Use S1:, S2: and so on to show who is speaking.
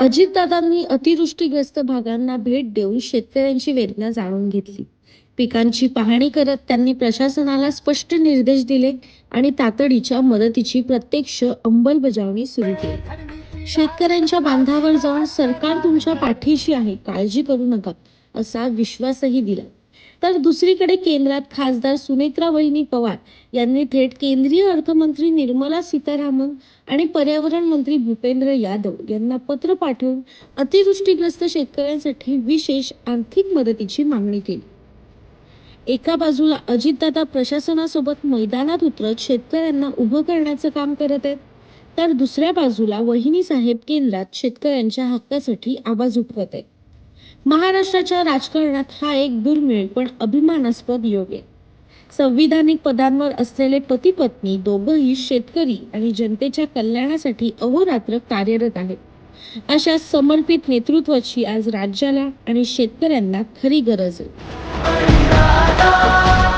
S1: अजितदादांनी अतिवृष्टीग्रस्त भागांना भेट देऊन शेतकऱ्यांची वेदना जाणून घेतली. पिकांची पाहणी करत त्यांनी प्रशासनाला स्पष्ट निर्देश दिले आणि तातडीच्या मदतीची प्रत्यक्ष अंमलबजावणी सुरू केली. शेतकऱ्यांच्या बांधावर जाऊन सरकार तुमच्या पाठीशी आहे काळजी करू नका असा विश्वासही दिला. तर दुसरीकडे केंद्रात खासदार सुनेत्रा वहिनी पवार यांनी थेट केंद्रीय अर्थमंत्री निर्मला सीतारामन आणि पर्यावरण मंत्री भूपेंद्र यादव यांना पत्र पाठवून अतिवृष्टीग्रस्त शेतकऱ्यांसाठी विशेष आर्थिक मदतीची मागणी केली. एका बाजूला अजितदादा प्रशासनासोबत मैदानात उतरत शेतकऱ्यांना उभं करण्याचं काम करत आहेत तर दुसऱ्या बाजूला वहिनी साहेब केंद्रात शेतकऱ्यांच्या हक्कासाठी आवाज उठवत आहेत. महाराष्ट्राच्या राजकारणात हा एक दुर्मिळ पण अभिमानास्पद योग आहे. संविधानिक पदांवर असलेले पती पत्नी दोघंही शेतकरी आणि जनतेच्या कल्याणासाठी अहोरात्र कार्यरत आहेत. अशा समर्पित नेतृत्वाची आज राज्याला आणि शेतकऱ्यांना खरी गरज आहे.